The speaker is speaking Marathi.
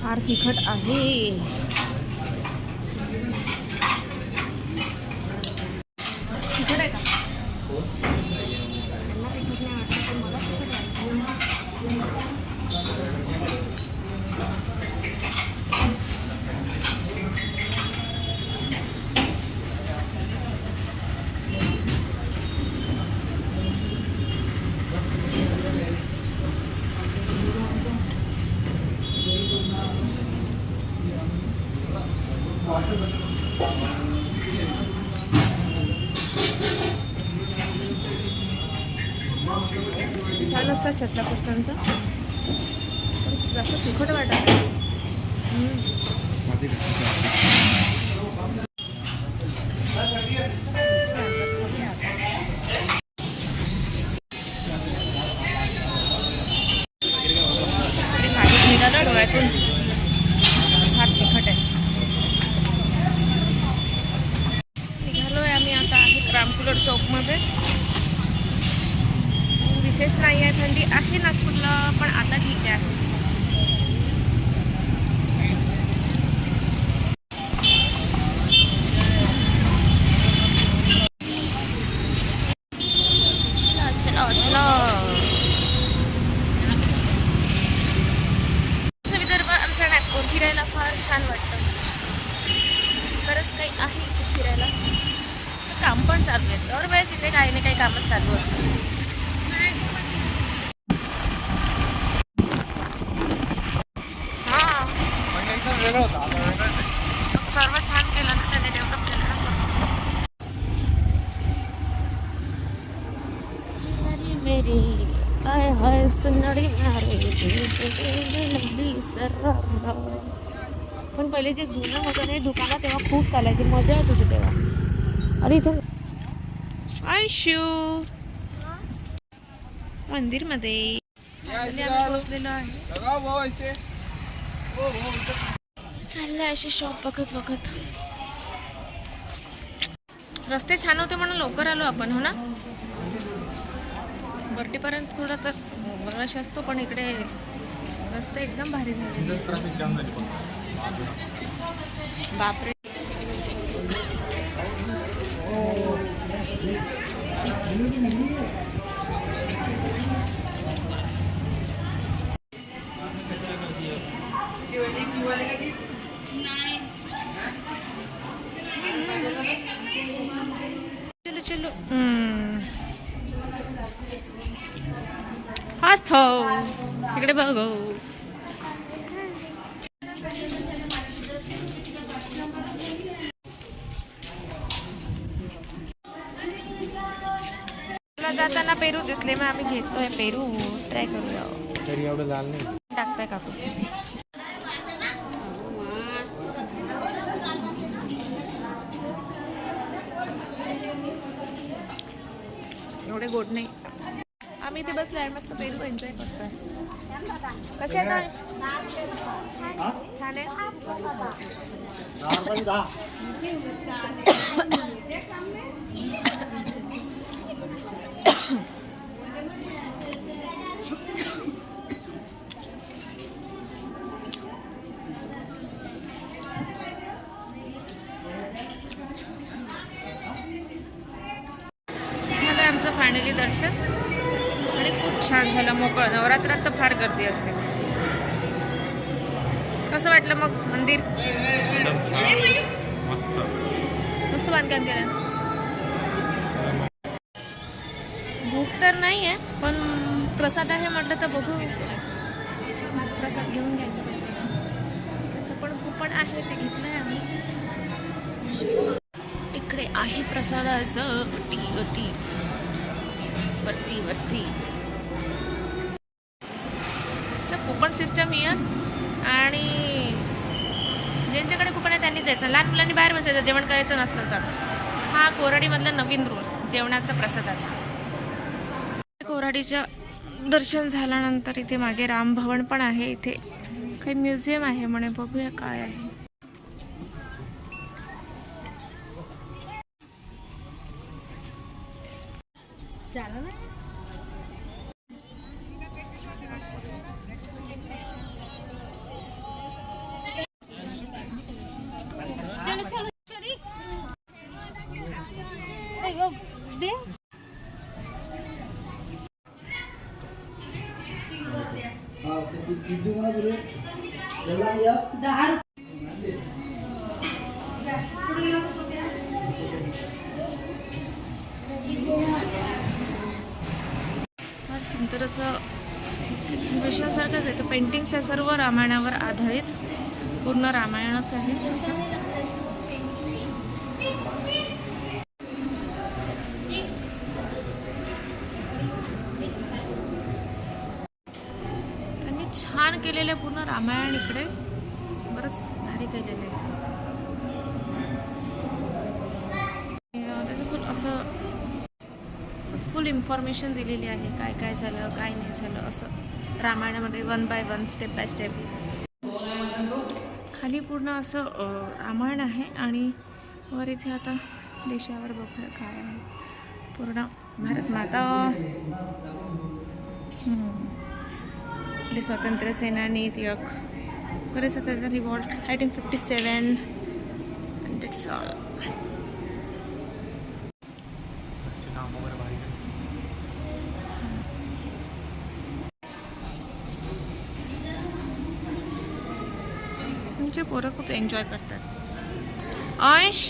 फार तिखट आहे तिखट आहे का त्यांना तिखट नाही वाटत पण मला तिखट वाटतं छान असतात चटला फरसांचं जास्त तिखट वाटत निघालं डोळ्यातून. तिखट आहे आम्ही आता आहे रामकुलर चौकमध्ये. विशेष नाही आहे थंडी आहे नागपूरला पण आता ठीक आहे. चला, विदर्भ आमच्या नागपूर फिरायला फार छान वाटतं. खरंच काही आहे इथे फिरायला. काम पण चालू आहेत. दरवेळेस इथे काही ना काही कामच चालू असतं हां मग सर्व छान केलं ना त्याने डेव्हलप केलं ना. चुनरी मेरी आय हाय चुनरी मारे पण पहिले जे जुनं होतं ना दुकानात तेव्हा खूप चालायची मजा येत होती तेव्हा. अरे इथे अंशू मंदिरमध्ये. आम्ही पोहोचलेलो आहे. चाललंय अशी शॉप बघत बघत. रस्ते छान होते म्हणून लवकर आलो आपण हो ना? बर्डीपर्यंत थोडा तर रश असतो पण इकडे रस्ते एकदम भारी झाले. बापरे. चलो चलो हाच थाव इकडे बघ जाताना पेरू दिसले मग आम्ही घेतोय पेरू. ट्राय करूया. तरी एवढं लाल नाही. टाकताय काकू. एवढे गोड नाही. आम्ही इथे बसलो आहे मस्त पेरू एन्जॉय करतोय. कसे आहेत छान आहे झालं फायनली दर्शन. आणि खूप छान झालं मोकळं. नवरात्रात तर फार गर्दी असते. कसं वाटलं मग मंदिर? मस्त. बांधकाम केलं. भूक तर नाही आहे पण प्रसाद आहे म्हटलं तर बघू. प्रसाद घेऊन घ्यायचा त्याचं पण कुपन आहे ते घेतलंय आम्ही. इकडे आहे प्रसादाचं. अटी अटी वरती वरती. कुपन सिस्टम ही आणि ज्यांच्याकडे कुपन आहे त्यांनी जायचं. लहान मुलांनी बाहेर बसायचं जेवण करायचं नसलं तर. हा कोराडीमधला नवीन रूल जेवणाचा प्रसादाचा. कोराडीच्या दर्शन झाल्यानंतर इथे मागे रामभवन पण आहे. इथे काही म्युझियम आहे. म्हणे बघूया काय आहे. झालं किती या फार सुंदर असं एक्झिबिशन सारखंच आहे. तर पेंटिंग्स आहे सर्व रामायणावर आधारित. पूर्ण रामायणच आहे असं. छान केलेलं आहे पूर्ण रामायण इकडे. बरंच भारी केलेलं. आहे आणि, त्याचं फुल असं फुल इन्फॉर्मेशन दिलेली आहे. काय काय झालं काय नाही झालं असं. रामायणामध्ये one by one step by step खाली पूर्ण असं रामायण आहे आणि वर इथे आता देशावर बघूया काय आहे. पूर्ण भारत माता. हम्म. आपले स्वातंत्र्य सेनानी तिलक बरेच आता revolt nineteen fifty seven it's all म्हणजे पोरं खूप एन्जॉय करतात अंश